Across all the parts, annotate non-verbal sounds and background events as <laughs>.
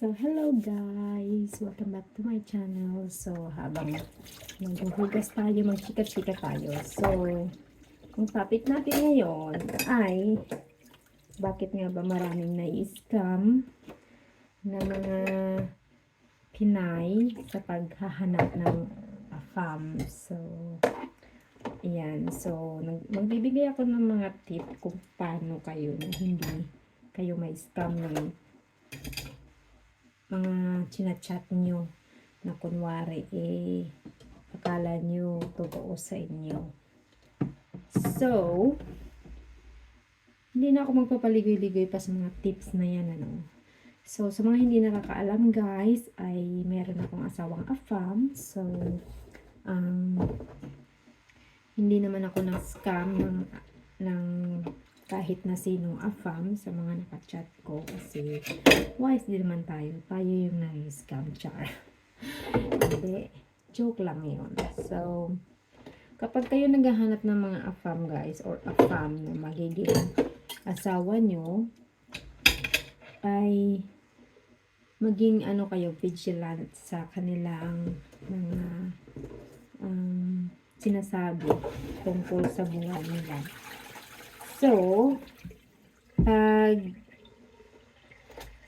So, hello guys! Welcome back to my channel. So, habang naghuhugas tayo, magchika-chika tayo. So, ang topic natin ngayon ay bakit nga ba maraming nai-scam na mga Pinay sa paghahanap ng AFAM. So, ayan. So, magbibigay ako ng mga tip kung paano kayo na hindi kayo may scam ng mga chinachat nyo na kunwari eh akala nyo totoo sa inyo. So, hindi na ako magpapaligoy-ligoy pa sa mga tips na yan, ano. So, sa mga hindi nakakaalam, guys, ay meron akong asawang afam. So, um, hindi naman ako ng scam ng, ng kahit na sinong afam sa mga nakachat ko kasi wise din naman tayo. Tayo yung nai-scam char. Hindi. Joke lang yun. So, kapag kayo naghahanap ng mga afam guys or afam na magiging asawa nyo ay maging ano kayo vigilant sa kanilang mga um, sinasabi tungkol sa buhay nila. So, pag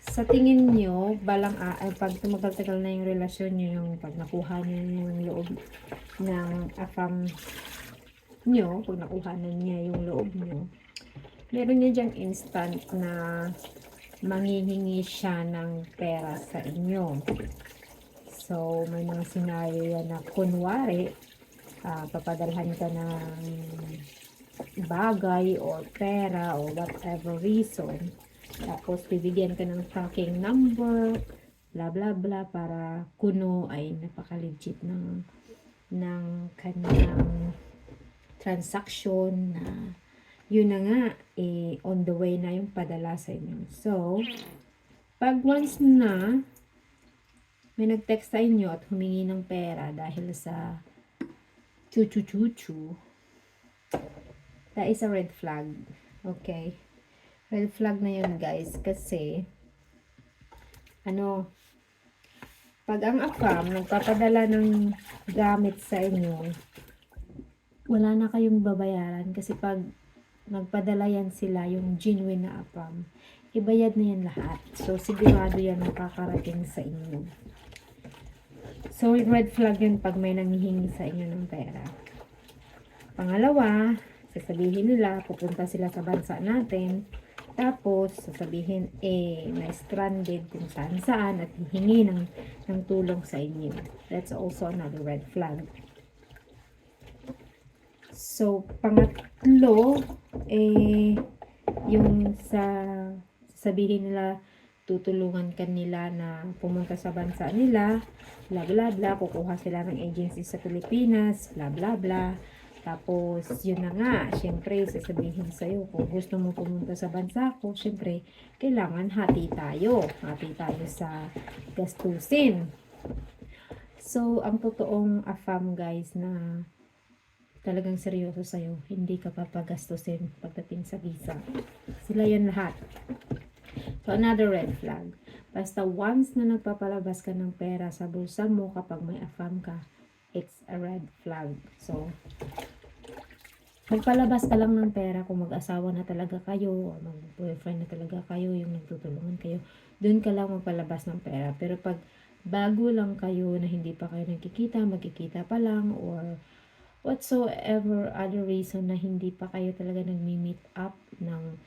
sa tingin nyo, balang ah, pag tumagal-tagal na yung relasyon nyo, yung pag nakuha nyo yung loob ng afam nyo, pag nakuha na niya yung loob nyo, meron niya diyang instant na manghihingi siya ng pera sa inyo. So, may mga scenario yan na kunwari, ah, papadalhan ka ng bagay or pera or whatever reason. Tapos, bibigyan ka ng tracking number, bla bla bla, para kuno ay napaka-legit ng, ng kanyang transaction na yun na nga, eh, on the way na yung padala sa inyo. So, pag once na may nag-text sa inyo at humingi ng pera dahil sa chu-chu-chu-chu, that is a red flag. Okay? Red flag na yun, guys. Kasi, ano, pag ang AFAM nagpapadala ng gamit sa inyo, wala na kayong babayaran. Kasi pag nagpadala yan sila, yung genuine na AFAM, ibayad na yan lahat. So, sigurado yan makakarating sa inyo. So, red flag yun pag may nanghihingi sa inyo ng pera. Pangalawa, sasabihin nila, pupunta sila sa bansa natin, tapos, sasabihin, eh, na-stranded kung saan saan at hihingi ng, ng tulong sa inyo. That's also another red flag. So, pangatlo, eh, yung sa sabihin nila, tutulungan ka nila na pumunta sa bansa nila, bla bla bla, kukuha sila ng agency sa Pilipinas, bla bla bla. Tapos, yun na nga, syempre, sasabihin sa'yo, kung gusto mo pumunta sa bansa ko, syempre, kailangan hati tayo. Hati tayo sa gastusin. So, ang totoong afam guys na talagang seryoso sa'yo, hindi ka papagastusin pagdating sa visa. Sila yan lahat. So, another red flag. Basta once na nagpapalabas ka ng pera sa bulsa mo kapag may afam ka, it's a red flag. So, magpalabas ka lang ng pera kung mag-asawa na talaga kayo o mag-boyfriend na talaga kayo, yung nagtutulungan kayo, doon ka lang magpalabas ng pera. Pero pag bago lang kayo na hindi pa kayo nagkikita, magkikita pa lang, or whatsoever other reason na hindi pa kayo talaga nagmi-meet up ng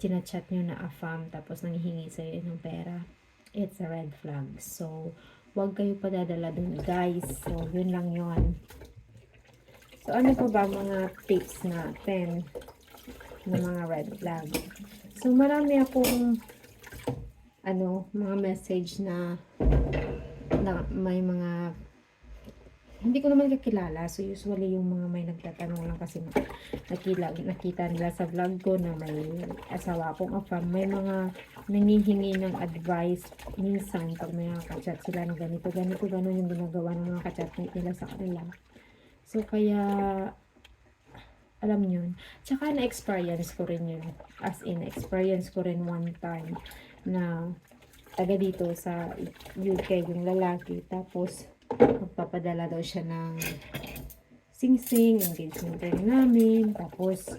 chinachat nyo na afam tapos nanghihingi sa iyo ng pera, it's a red flag. So, huwag kayo padadala dun, guys. So, yun lang yun. So, ano pa ba mga tips natin ng mga red flag? So, marami akong ano, mga message na na may mga hindi ko naman kakilala. So, usually yung mga may nagtatanong lang kasi na- nakila, nakita nila sa vlog ko na may asawa akong afam. May mga nangihingi ng advice minsan pag may mga kachat sila na ganito, ganito, gano'n yung ginagawa ng mga kachat nila sa kanila. So, kaya alam yun. Tsaka na-experience ko rin yun. As in, experience ko rin one time na taga dito sa UK, yung lalaki. Tapos, magpapadala daw siya ng sing-sing, engagement ring namin. Tapos,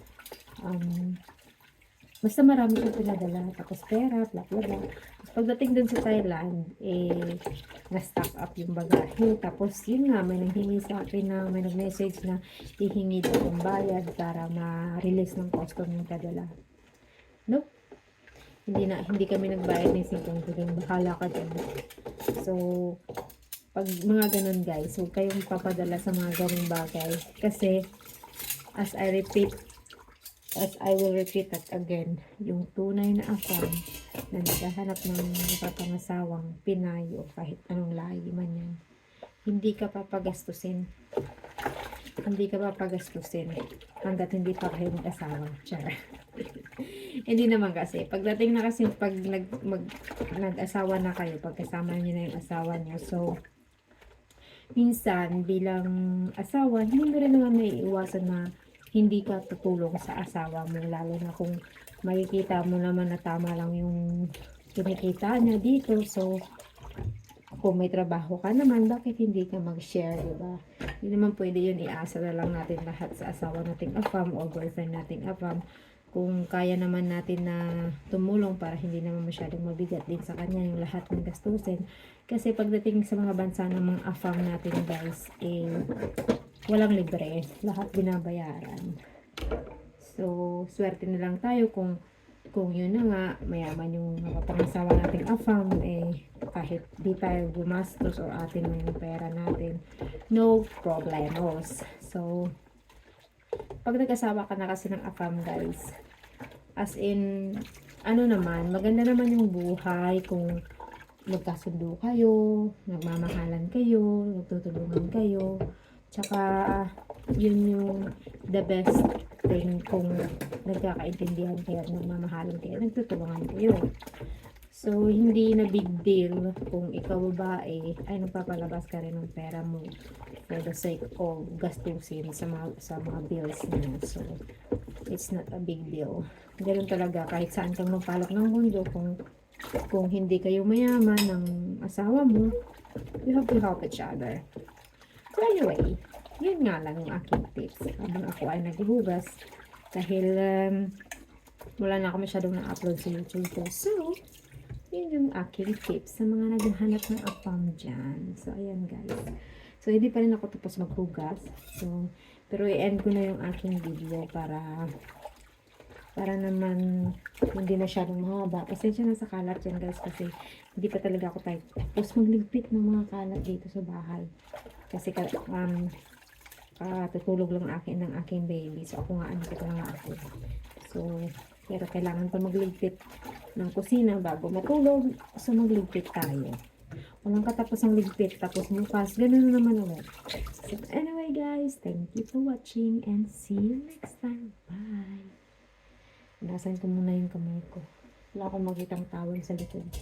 um, basta marami siyang pinadala. Tapos pera, bla bla bla. Tapos pagdating dun sa Thailand, eh, na-stock up yung bagahe. Tapos, yun nga, may nanghingi sa akin na, may nag-message na hihingi daw ng bayad para ma-release ng custom yung padala. Nope. Hindi na, hindi kami nagbayad ng 50 tuling. Bahala ka dyan. So, pag mga ganun guys, huwag kayong papadala sa mga ganung bagay. Kasi, as I repeat, as I will repeat that again, yung tunay na afam na naghahanap ng napapangasawang Pinay o kahit anong lahi man yan, hindi ka papagastusin. Hindi ka papagastusin hanggat hindi pa kayo mag-asawa. Char. <laughs> hindi naman kasi. Pagdating na kasi pag nag, mag, nag-asawa na kayo, pagkasama niyo na yung asawa niyo, so, minsan bilang asawa, hindi mo rin naman may iwasan na hindi ka tutulong sa asawa mo lalo na kung makikita mo naman na tama lang yung kinikita niya dito. So kung may trabaho ka naman bakit hindi ka mag-share di ba? Hindi naman pwede yun iasa na lang natin lahat sa asawa nating afam o boyfriend nating afam kung kaya naman natin na tumulong para hindi naman masyadong mabigat din sa kanya yung lahat ng gastusin kasi pagdating sa mga bansa ng mga afam natin guys eh walang libre. Lahat binabayaran. So, swerte na lang tayo kung kung yun na nga, mayaman yung napapangasawa nating afam, eh, kahit di tayo gumastos or atin yung pera natin, no problemos. So, pag nag-asawa ka na kasi ng afam, guys, as in, ano naman, maganda naman yung buhay kung magkasundo kayo, nagmamahalan kayo, nagtutulungan kayo, Tsaka, yun yung the best thing kung nagkakaintindihan kayo nagmamahalan kayo, nagtutulungan kayo. So, hindi na big deal kung ikaw babae ay nagpapalabas ka rin ng pera mo for the sake of gastusin sa mga, sa mga bills niya. So, it's not a big deal. Ganun talaga, kahit saan kang magpalok ng mundo, kung kung hindi kayo mayaman ng asawa mo, you have to help each other. So anyway, yun nga lang yung aking tips. Habang ako ay naghuhugas. Dahil um, wala na ako masyadong na-upload sa YouTube ko. So, yun yung aking tips sa mga naghahanap ng apam dyan. So, ayan guys. So, hindi pa rin ako tapos maghugas. So, pero i-end ko na yung aking video para para naman hindi masyadong mahaba. Pasensya na sa kalat yan guys kasi hindi pa talaga ako type. Tapos magligpit ng mga kalat dito sa bahay. Kasi ka, um, katutulog lang akin ng aking baby. So ako nga, ano ko nga ako. So, pero kailangan pa magligpit ng kusina bago matulog. So magligpit tayo. Walang katapos ang ligpit. Tapos bukas, ganun na naman ulit. So anyway guys, thank you for watching and see you next time. Bye! Punasan ko muna yung kamay ko. Wala akong makitang towel sa likod ko.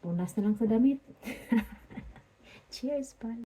Punas na lang sa damit. <laughs> Cheers, bye!